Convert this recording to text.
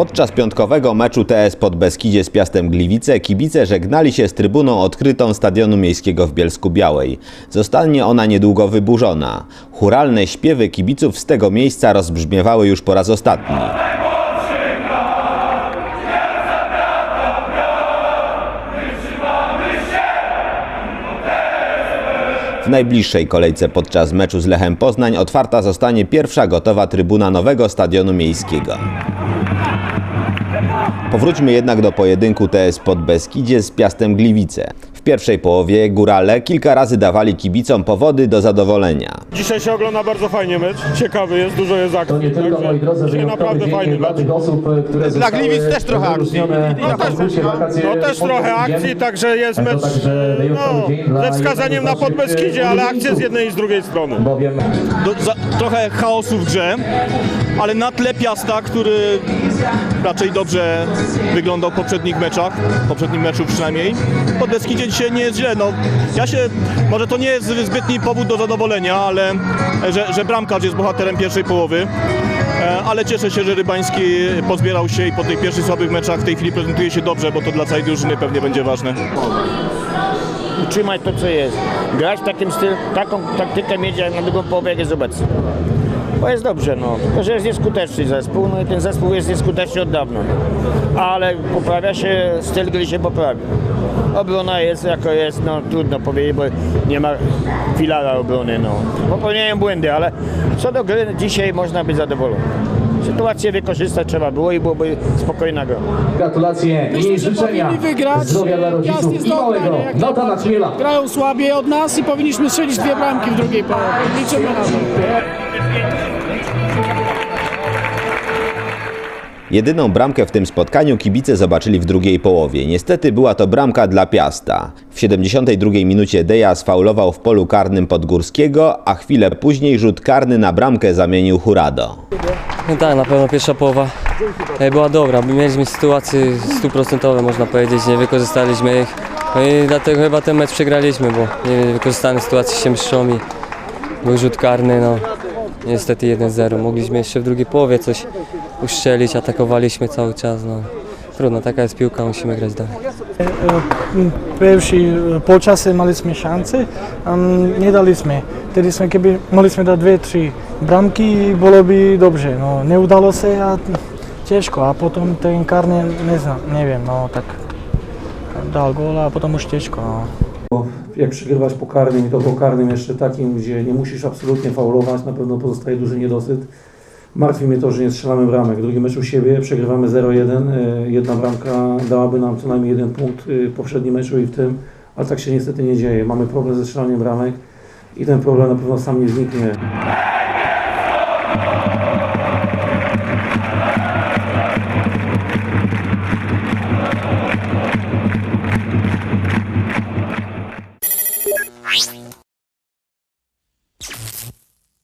Podczas piątkowego meczu TS pod Beskidzie z Piastem Gliwice kibice żegnali się z trybuną odkrytą Stadionu Miejskiego w Bielsku Białej. Zostanie ona niedługo wyburzona. Churalne śpiewy kibiców z tego miejsca rozbrzmiewały już po raz ostatni. W najbliższej kolejce podczas meczu z Lechem Poznań otwarta zostanie pierwsza gotowa trybuna nowego Stadionu Miejskiego. Powróćmy jednak do pojedynku TS pod Beskidzie z Piastem Gliwice. W pierwszej połowie górale kilka razy dawali kibicom powody do zadowolenia. Dzisiaj się ogląda bardzo fajnie mecz, ciekawy jest, dużo jest akcji. To nie tylko, także moi drodzy, dzisiaj naprawdę fajny dla mecz. tych osób, które Dla Gliwic też trochę akcji. No na też, No też trochę akcji, także jest mecz no, ze wskazaniem na Podbeskidzie, ale akcje z jednej i z drugiej strony. Do, za, trochę chaosu w grze, ale na tle Piasta, który raczej dobrze wyglądał w poprzednich meczach, w poprzednim meczu przynajmniej. Pod Beskidzie dzisiaj nie jest. No, ja się, może to nie jest zbytni powód do zadowolenia, ale że, że bramkarz jest bohaterem pierwszej połowy. E, Ale cieszę się, że Rybański pozbierał się i po tych pierwszych słabych meczach w tej chwili prezentuje się dobrze, bo to dla całej drużyny pewnie będzie ważne. utrzymać to, co jest. Grać takim stylu, taką taktykę mieć jak na drugą połowę, jak jest obecnie. Bo jest dobrze, no. Tylko, że jest nieskuteczny zespół, no i ten zespół jest nieskuteczny od dawna. Ale poprawia się, styl gry się poprawia. Obrona jest jako jest, no trudno powiedzieć, bo nie ma filara obrony, no. Popełniają błędy, ale co do gry dzisiaj można być zadowolony. Sytuację wykorzystać trzeba było i byłoby spokojna gra. gratulacje Myślę, i życzenia wygrać. zdrowia dla Piast rodziców jest i małego Natana Chmiela. Grają słabiej od nas i powinniśmy strzelić dwie bramki w drugiej połowie. Liczymy na to. Jedyną bramkę w tym spotkaniu kibice zobaczyli w drugiej połowie. Niestety była to bramka dla Piasta. W 72 minucie Deja sfaulował w polu karnym Podgórskiego, a chwilę później rzut karny na bramkę zamienił Hurado. No tak, na pewno pierwsza połowa e, była dobra. Mieliśmy sytuacje stuprocentowe, można powiedzieć, nie wykorzystaliśmy ich. No i dlatego chyba ten mecz przegraliśmy, bo nie wykorzystane sytuacje się mszczą i był rzut karny, no niestety 1-0. Mogliśmy jeszcze w drugiej połowie coś uszczelić, atakowaliśmy cały czas, no. Trudno, taka jest piłka, musimy grać dalej. Pierwszy polčase mali sme šance, um, nedali sme. Tedy sme, keby mohli sme dať dve, tri bramky, bolo by dobře. No, neudalo se a těžko. A potom ten Karne, neznám, neviem, no tak dal gól a potom už těžko. No. jak przegrywać po karnym i to po karnym jeszcze takim, gdzie nie musisz absolutnie faulować, na pewno pozostaje duży niedosyt. Martwi mnie to, że nie strzelamy bramek. Drugi mecz u siebie, przegrywamy 0-1. y, Jedna bramka dałaby nam co najmniej jeden punkt y, w poprzednim meczu i w tym, ale tak się niestety nie dzieje. Mamy problem ze strzelaniem bramek i ten problem na pewno sam nie zniknie.